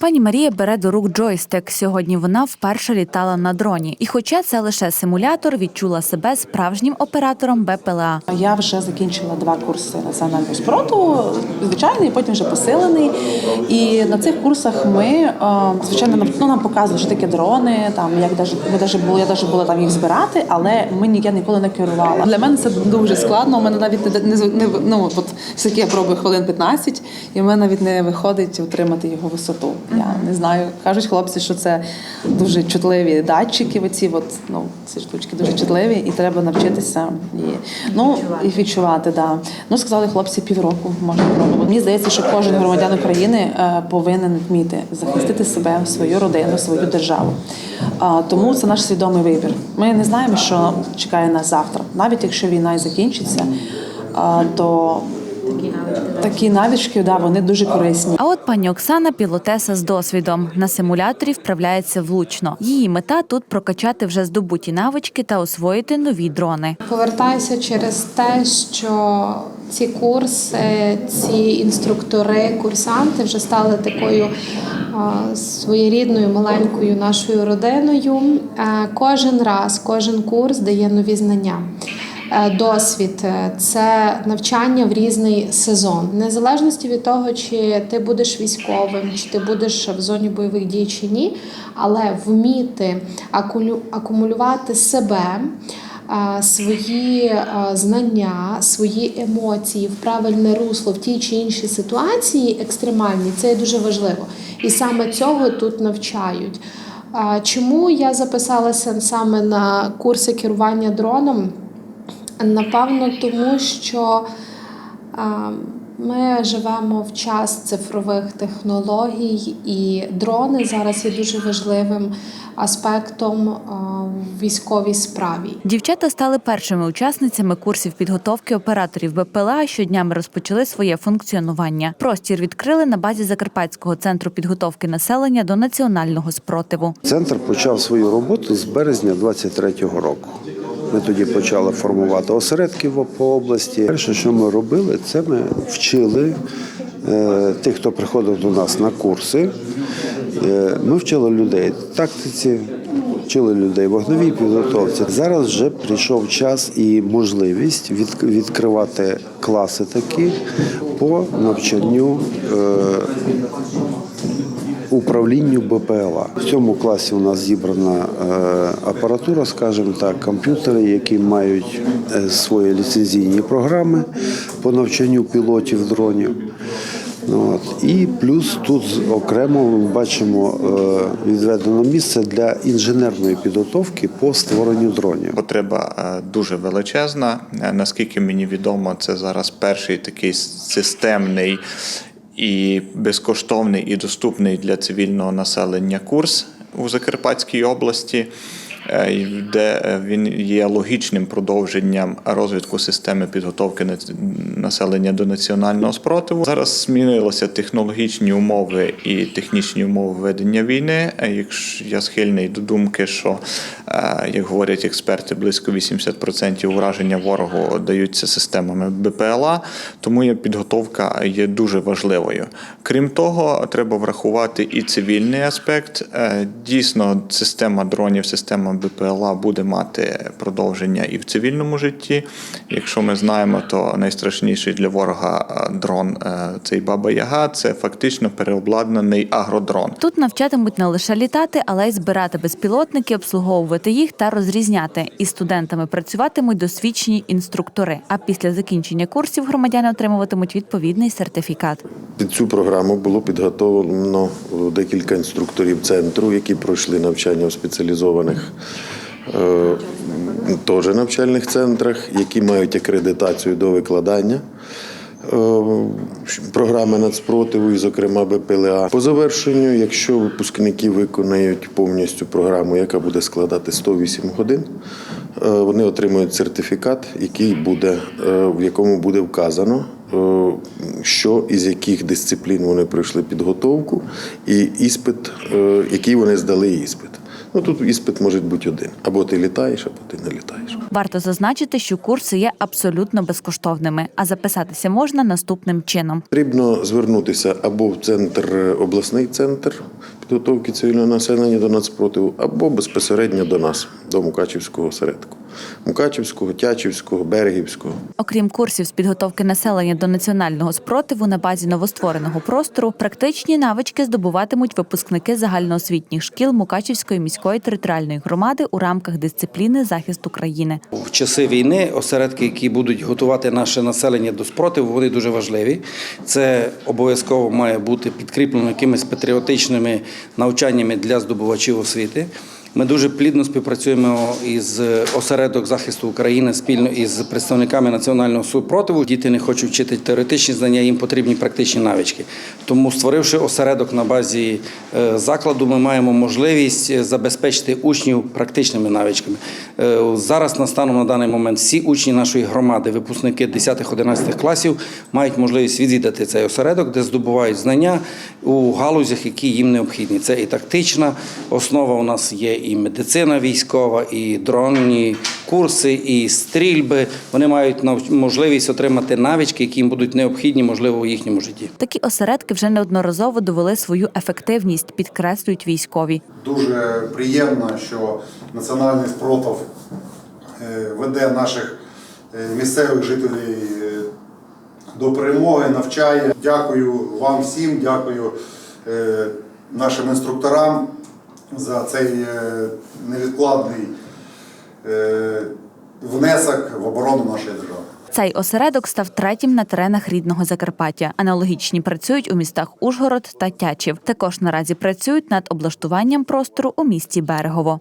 Пані Марія бере до рук джойстик. Сьогодні вона вперше літала на дроні. І хоча це лише симулятор, відчула себе справжнім оператором БПЛА. Я вже закінчила два курси національного спорту, звичайний, потім вже посилений. І на цих курсах ми, е, звичайно, ну, нам показували, що таке дрони, там як даже ми даже були, я даже була там їх збирати, але ми я ніколи не керувала. Для мене це дуже складно. У мене навіть не, не, ну от все-таки я пробую хвилин 15, і в мене навіть не виходить утримати його висоту. Я не знаю. Кажуть хлопці, що це дуже чутливі датчики. Оці от, ну ці штучки дуже чутливі, і треба навчитися і ну і відчувати. Да. Ну сказали хлопці півроку можна пробувати. Мені здається, що кожен громадян України е, повинен вміти захистити себе, свою родину, свою державу. Тому це наш свідомий вибір. Ми не знаємо, що чекає нас завтра, навіть якщо війна і закінчиться, то такі навички, да, вони дуже корисні. А от пані Оксана пілотеса з досвідом на симуляторі вправляється влучно. Її мета тут прокачати вже здобуті навички та освоїти нові дрони. Повертаюся через те, що ці курси, ці інструктори, курсанти вже стали такою своєрідною маленькою нашою родиною. Е, Кожен раз, кожен курс дає нові знання. Е, Досвід е, це навчання в різний сезон, в незалежності від того, чи ти будеш військовим, чи ти будеш в зоні бойових дій чи ні, але вміти акумулювати себе свої знання, свої емоції в правильне русло в тій чи іншій ситуації екстремальній, це є дуже важливо. І саме цього тут навчають. Чому я записалася саме на курси керування дроном? Напевно, тому що ми живемо в час цифрових технологій, і дрони зараз є дуже важливим аспектом в військовій справі. Дівчата стали першими учасницями курсів підготовки операторів БПЛА. Щоднями розпочали своє функціонування. Простір відкрили на базі Закарпатського центру підготовки населення до національного спротиву. Центр почав свою роботу з березня 23-го року. Ми тоді почали формувати осередки по області. Перше, що ми робили, це ми вчили е, тих, хто приходив до нас на курси. Е, ми вчили людей тактиці, вчили людей вогневій підготовці. Зараз вже прийшов час і можливість від- відкривати класи такі по навчанню. Управлінню БПЛА. В цьому класі у нас зібрана е, апаратура, скажімо так, комп'ютери, які мають е, свої ліцензійні програми по навчанню пілотів дронів. Ну, От. І плюс тут окремо ми бачимо е, відведено місце для інженерної підготовки по створенню дронів. Потреба дуже величезна. Наскільки мені відомо, це зараз перший такий системний і безкоштовний і доступний для цивільного населення курс у Закарпатській області. Е, Де е, він є логічним продовженням розвитку системи підготовки населення до національного спротиву. Зараз змінилися технологічні умови і технічні умови ведення війни. Е, я схильний до думки, що як говорять експерти, близько 80% ураження ворогу даються системами БПЛА, тому є підготовка є дуже важливою. Крім того, треба врахувати і цивільний аспект. Дійсно, система дронів, система БПЛА буде мати продовження і в цивільному житті. Якщо ми знаємо, то найстрашніший для ворога е, дрон е, цей Баба Яга це фактично переобладнаний агродрон. Тут навчатимуть не лише літати, але й збирати безпілотники, обслуговувати їх та розрізняти. Із студентами працюватимуть досвідчені інструктори. А після закінчення курсів громадяни отримуватимуть відповідний сертифікат. Під цю програму було підготовлено декілька інструкторів центру, які пройшли навчання в спеціалізованих е, теж навчальних центрах, які мають акредитацію до викладання. е, Програми нацпротиву, і, зокрема БПЛА. По завершенню, якщо випускники виконають повністю програму, яка буде складати 108 годин, е, вони отримують сертифікат, який буде, е, в якому буде вказано, е, що із яких дисциплін вони пройшли підготовку, і іспит, е, який вони здали іспит. Ну тут іспит може бути один. Або ти літаєш, або ти не літаєш. Варто зазначити, що курси є абсолютно безкоштовними, а записатися можна наступним чином. Потрібно звернутися або в центр, е, обласний центр підготовки цивільного населення до нацпротиву, або безпосередньо до нас, до Мукачівського осередку. Мукачівського, Тячівського, Берегівського. Окрім курсів з підготовки населення до національного спротиву на базі новоствореного простору, практичні навички здобуватимуть випускники загальноосвітніх шкіл Мукачівської міської територіальної громади у рамках дисципліни захист України. В часи війни осередки, які будуть готувати наше населення до спротиву, вони дуже важливі. Це обов'язково має бути підкріплено якимись патріотичними навчаннями для здобувачів освіти. Ми дуже плідно співпрацюємо із осередок захисту України спільно із представниками національного супротиву. Діти не хочуть вчити теоретичні знання, їм потрібні практичні навички. Тому, створивши осередок на базі е, закладу, ми маємо можливість забезпечити учнів практичними навичками. Е, Зараз на станом на даний момент всі учні нашої громади, випускники 10-11 класів, мають можливість відвідати цей осередок, де здобувають знання у галузях, які їм необхідні. Це і тактична основа. У нас є і медицина військова, і дронні курси, і стрільби. Вони мають можливість отримати навички, які їм будуть необхідні, можливо, у їхньому житті. Такі осередки вже неодноразово довели свою ефективність, підкреслюють військові. Дуже приємно, що національний спротив е, веде наших е, місцевих жителів е, до перемоги, навчає. Дякую вам всім, дякую е, нашим інструкторам за цей е, невідкладний е, внесок в оборону нашої держави. Цей осередок став третім на теренах рідного Закарпаття. Аналогічні працюють у містах Ужгород та Тячів. Також наразі працюють над облаштуванням простору у місті Берегово.